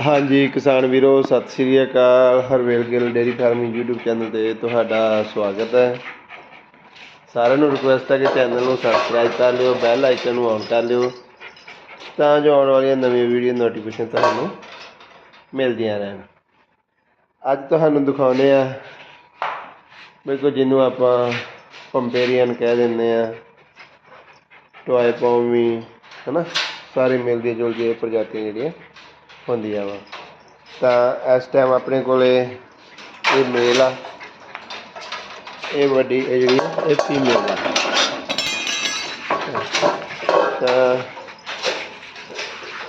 ਹਾਂਜੀ, ਕਿਸਾਨ ਵੀਰੋ, ਸਤਿ ਸ੍ਰੀ ਅਕਾਲ। Harvel Gill dairy farming YouTube channel ਤੇ ਤੁਹਾਡਾ ਸਵਾਗਤ ਹੈ। ਸਾਰਿਆਂ ਨੂੰ ਰਿਕੁਐਸਟ ਹੈ ਕਿ ਚੈਨਲ ਨੂੰ ਸਬਸਕ੍ਰਾਈਬ ਕਰ ਲਿਓ ਬੈਲ ਆਈਕਨ ਨੂੰ ਔਨ ਕਰ ਲਿਓ, ਤਾਂ ਜੋ ਆਉਣ ਵਾਲੀਆਂ ਨਵੀਆਂ ਵੀਡੀਓ ਨੋਟੀਫਿਕੇਸ਼ਨ ਤੁਹਾਨੂੰ ਮਿਲਦੀਆਂ ਰਹਿਣ। ਅੱਜ ਤੁਹਾਨੂੰ ਦਿਖਾਉਂਦੇ ਆ ਬਿਲਕੁਲ ਜਿਹਨੂੰ ਆਪਾਂ ਪੰਪੇਰੀਅਨ ਕਹਿ ਦਿੰਦੇ ਆ ਟੋਏ ਪੌਮੀ ਹਨਾ? ਸਾਰੇ ਮਿਲਦੇ ਜੁਲਦੇ ਪ੍ਰਜਾਤੀਆਂ ਜਿਹੜੀਆਂ। ਹੁੰਦੀਆਂ ਵਾ। ਤਾਂ ਇਸ ਟਾਈਮ ਆਪਣੇ ਕੋਲੇ ਇਹ ਮੇਲ ਆ। ਇਹ ਵੱਡੀ ਇਹ ਜਿਹੜੀ ਇਹ ਫੀਮੇਲ ਆ। ਤਾਂ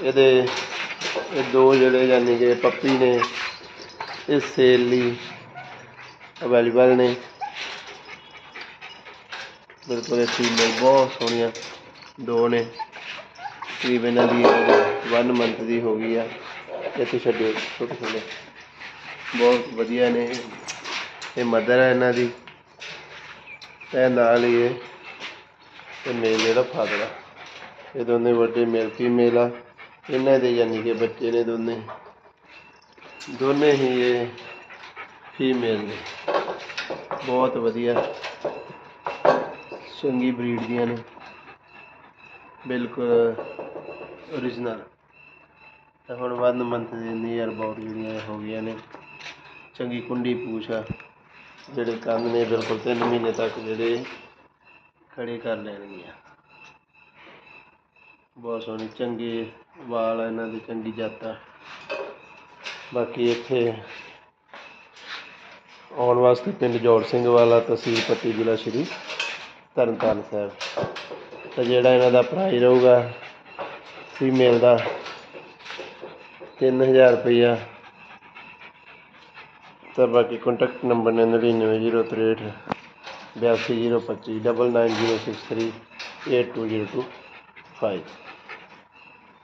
ਇਹਦੇ ਇਹ ਦੋ ਜਿਹੜੇ ਯਾਨੀ ਕਿ ਪੱਪੀ ਨੇ, ਇਹ ਸੇਲ ਲਈ ਅਵੇਲੇਬਲ ਨੇ। ਬਿਲਕੁਲ ਇਹ ਫੀਮੇਲ ਬਹੁਤ ਸੋਹਣੀਆਂ ਦੋ ਨੇ। ਕਰੀਬ ਇਹਨਾਂ ਦੀ 1 ਮੰਥ ਦੀ ਹੋ ਗਈ ਆ। ਇੱਥੇ ਛੱਡਿਓ, ਛੋਟੇ ਛੋਟੇ। ਬਹੁਤ ਵਧੀਆ ਨੇ ਇਹ। ਇਹ ਮਦਰ ਹੈ ਇਹਨਾਂ ਦੀ। ਤੇ ਨਾਲ ਹੀ ਇਹ। ਤੇ ਮੇਲ ਜਿਹੜਾ ਫਾਦਰ ਆ। ਇਹ ਦੋਨੇ ਵੱਡੇ ਮੇਲ ਫੀਮੇਲ ਆ। ਇਹਨਾਂ ਦੇ ਯਾਨੀ ਕਿ ਬੱਚੇ ਨੇ ਦੋਨੇ। ਦੋਨੇ ਹੀ ਇਹ ਫੀਮੇਲ ਨੇ। ਬਹੁਤ ਵਧੀਆ। ਚੰਗੀ ਬਰੀਡ ਦੀਆਂ ਨੇ। ਬਿਲਕੁਲ ਓਰੀਜਨਲ ਤਾਂ ਹੁਣ ਵਨ ਮੰਥ ਦੇ ਨੀਅਰ ਅਬਾਊਟ ਜਿਹੜੀਆਂ ਹੋ ਗਈਆਂ ਨੇ। ਚੰਗੀ ਕੁੰਡੀ ਪੂਛ ਆ, ਜਿਹੜੇ ਕੰਨ ਨੇ ਬਿਲਕੁਲ 3 ਮਹੀਨੇ ਤੱਕ ਜਿਹੜੇ ਖੜੇ ਕਰ ਲੈਣਗੀਆਂ। ਬਹੁਤ ਸੋਹਣੀ, ਚੰਗੇ ਵਾਲ ਇਹਨਾਂ ਦੀ, ਚੰਗੀ ਜਾਤਾ ਬਾਕੀ ਇੱਥੇ ਆਉਣ ਵਾਸਤੇ ਪਿੰਡ ਜੋੜ ਸਿੰਘ ਵਾਲਾ ਤਹਿਸੀਲ ਪੱਟੀ ਜ਼ਿਲ੍ਹਾ ਸ਼੍ਰੀ ਤਰਨਤਾਰਨ ਸਾਹਿਬ। ਤਾਂ ਜਿਹੜਾ ਇਹਨਾਂ ਦਾ ਪ੍ਰਾਈਜ਼ ਰਹੂਗਾ ਫੀਮੇਲ ਦਾ 3000 ਰੁਪਈਆ। ਤਾਂ ਬਾਕੀ ਕੰਟੈਕਟ ਨੰਬਰ ਨੇ 99063 82025 9906382025